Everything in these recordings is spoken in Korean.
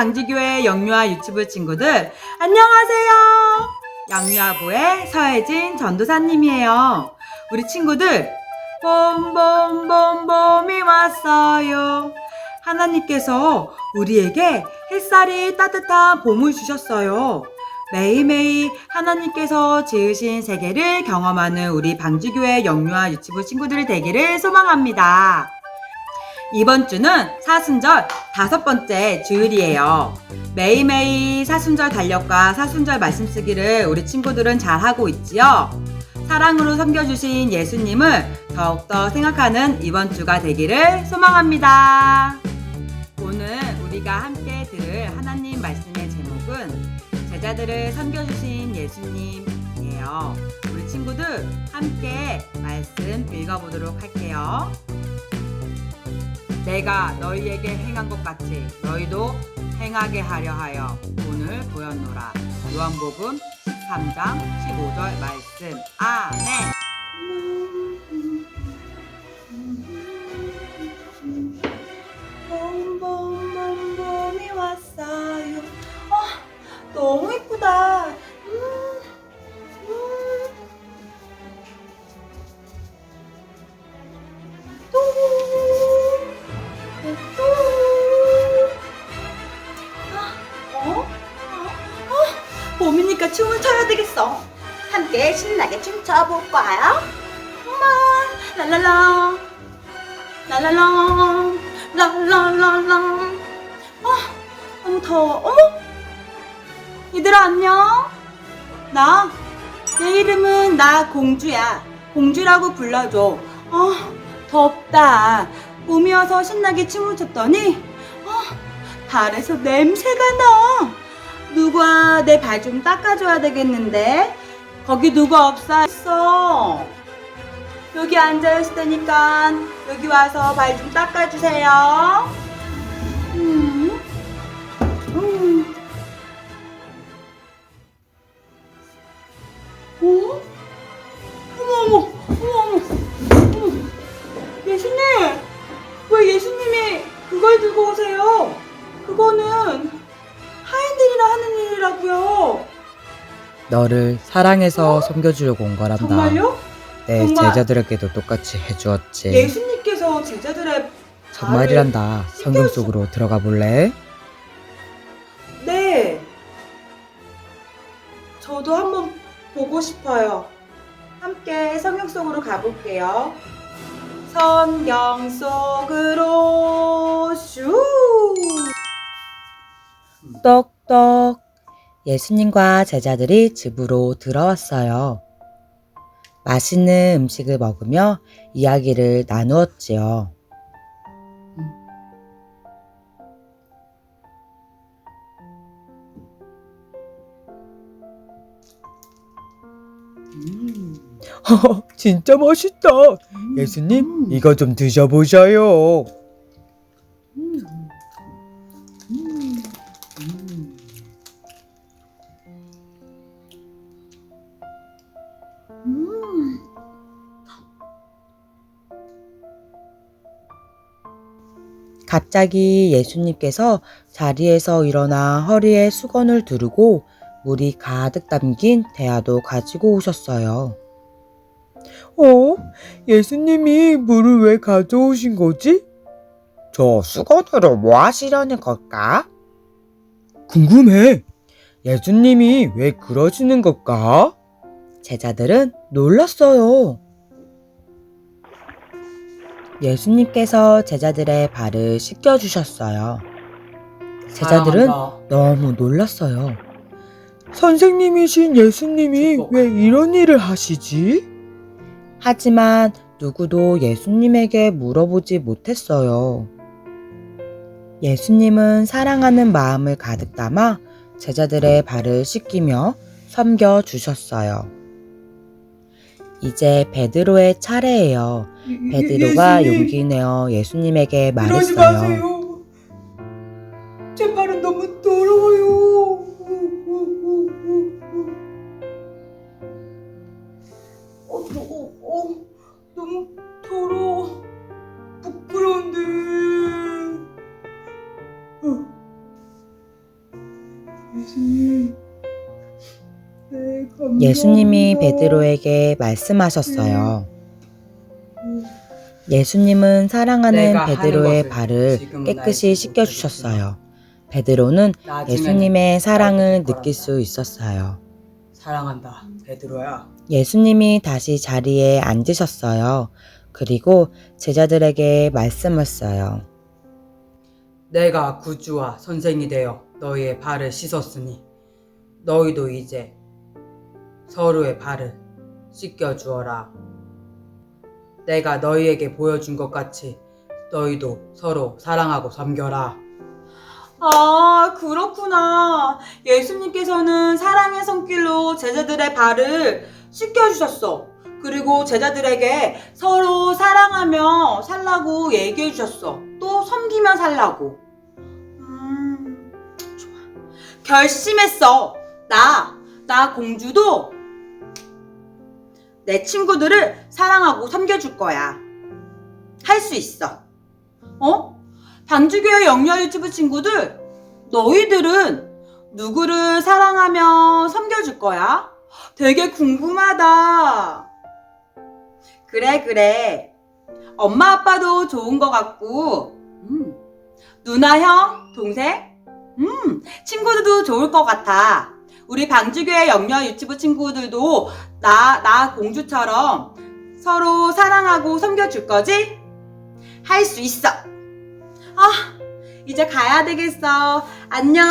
방지교회 영유아 유치부 친구들 안녕하세요. 영유아부의 서혜진 전도사님이에요. 우리 친구들 봄봄봄봄이 왔어요. 하나님께서 우리에게 햇살이 따뜻한 봄을 주셨어요. 매일매일 하나님께서 지으신 세계를 경험하는 우리 방주교회 영유아 유치부 친구들 되기를 소망합니다. 이번 주는 사순절 다섯 번째 주일이에요. 매일매일 사순절 달력과 사순절 말씀 쓰기를 우리 친구들은 잘 하고 있지요. 사랑으로 섬겨주신 예수님을 더욱더 생각하는 이번 주가 되기를 소망합니다. 오늘 우리가 함께 들을 하나님 말씀의 제목은 제자들을 섬겨주신 예수님이에요. 우리 친구들 함께 말씀 읽어보도록 할게요. 내가 너희에게 행한 것 같이 너희도 행하게 하려 하여 오늘 보였노라. 요한복음 13장 15절 말씀. 아멘. 봄봄봄봄이 왔어요. 아, 너무 예쁘다. 춤을 춰야 되겠어. 함께 신나게 춤춰볼까요? 엄마, 랄랄라. 랄랄라. 랄랄랄라. 아, 너무 더워. 어머? 얘들아, 안녕? 나, 내 이름은 나 공주야. 공주라고 불러줘. 아, 덥다. 봄이어서 신나게 춤을 췄더니, 아, 발에서 냄새가 나. 누가 내 발 좀 닦아줘야 되겠는데? 거기 누가 없어? 여기 앉아있을 테니까 여기 와서 발 좀 닦아주세요. 음. 음. 어? 어머, 어머, 어머. 어머. 예수님! 왜 예수님이 그걸 들고 오세요? 그거는 하인들이나 하는 일이라고요. 너를 사랑해서 섬겨주려고 온 거란다. 정말요? 내 정말? 제자들에게도 똑같이 해주었지. 예수님께서 제자들의 정말이란다. 성경 속으로 들어가 볼래? 네. 저도 한번 보고 싶어요. 함께 성경 속으로 가볼게요. 성경 속으로 슈. 똑똑. 예수님과 제자들이 집으로 들어왔어요. 맛있는 음식을 먹으며 이야기를 나누었지요. 진짜 맛있다. 예수님, 이거 좀 드셔보셔요. 갑자기 예수님께서 자리에서 일어나 허리에 수건을 두르고 물이 가득 담긴 대야도 가지고 오셨어요. 어? 예수님이 물을 왜 가져오신 거지? 저 수건으로 뭐 하시려는 걸까? 궁금해. 예수님이 왜 그러시는 걸까? 제자들은 놀랐어요. 예수님께서 제자들의 발을 씻겨주셨어요. 제자들은 너무 놀랐어요. 선생님이신 예수님이 왜 이런 일을 하시지? 하지만 누구도 예수님에게 물어보지 못했어요. 예수님은 사랑하는 마음을 가득 담아 제자들의 발을 씻기며 섬겨 주셨어요. 이제 베드로의 차례예요. 베드로가 용기 내어 예수님에게 이러지 말했어요. 마세요. 제 발은 너무 더러워 예수님이 베드로에게 말씀하셨어요. 예수님은 사랑하는 베드로의 발을 깨끗이 나에게 씻겨 주셨어요. 베드로는 예수님의 사랑을 느낄 수 있었어요. 사랑한다, 베드로야. 예수님이 다시 자리에 앉으셨어요. 그리고 제자들에게 말씀했어요. 내가 구주와 선생이 되어 너희의 발을 씻었으니 너희도 이제 서로의 발을 씻겨 주어라. 내가 너희에게 보여준 것 같이 너희도 서로 사랑하고 섬겨라. 아, 그렇구나. 예수님께서는 사랑의 손길로 제자들의 발을 씻겨주셨어. 그리고 제자들에게 서로 사랑하며 살라고 얘기해 주셨어. 또 섬기며 살라고. 음, 좋아. 결심했어. 나, 나 공주도 내 친구들을 사랑하고 섬겨줄 거야. 할 수 있어. 어? 방주교회 영유아 유튜브 친구들, 너희들은 누구를 사랑하며 섬겨줄 거야? 되게 궁금하다. 그래, 그래. 엄마, 아빠도 좋은 것 같고, 음. 누나, 형, 동생? 음, 친구들도 좋을 것 같아. 우리 방주교회 영유아 유튜브 친구들도 나, 나 공주처럼 서로 사랑하고 섬겨줄 거지? 할 수 있어. 아, 이제 가야 되겠어. 안녕.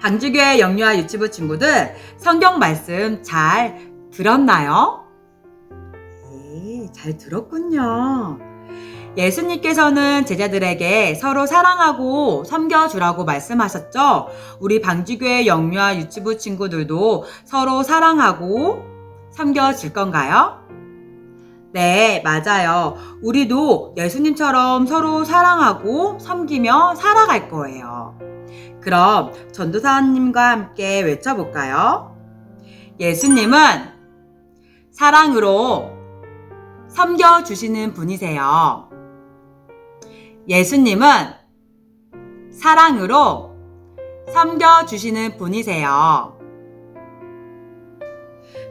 방주교회 영유아 유튜브 친구들, 성경 말씀 잘 들었나요? 네, 잘 들었군요. 예수님께서는 제자들에게 서로 사랑하고 섬겨주라고 말씀하셨죠? 우리 방주교회 영유아 유튜브 친구들도 서로 사랑하고 섬겨줄 건가요? 네, 맞아요. 우리도 예수님처럼 서로 사랑하고 섬기며 살아갈 거예요. 그럼 전도사님과 함께 외쳐볼까요? 예수님은 사랑으로 섬겨주시는 분이세요. 예수님은 사랑으로 섬겨주시는 분이세요.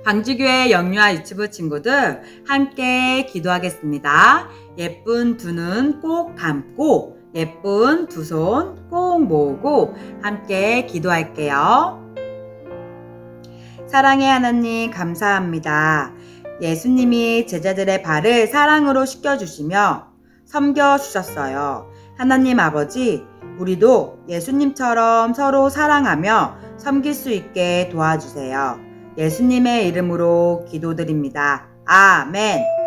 방주교회 영유아 유튜브 친구들 함께 기도하겠습니다. 예쁜 두 눈 꼭 감고 예쁜 두 손 꼭 모으고 함께 기도할게요. 사랑의 하나님 감사합니다. 예수님이 제자들의 발을 사랑으로 씻겨주시며 섬겨 주셨어요. 하나님 아버지, 우리도 예수님처럼 서로 사랑하며 섬길 수 있게 도와주세요. 예수님의 이름으로 기도드립니다. 아멘.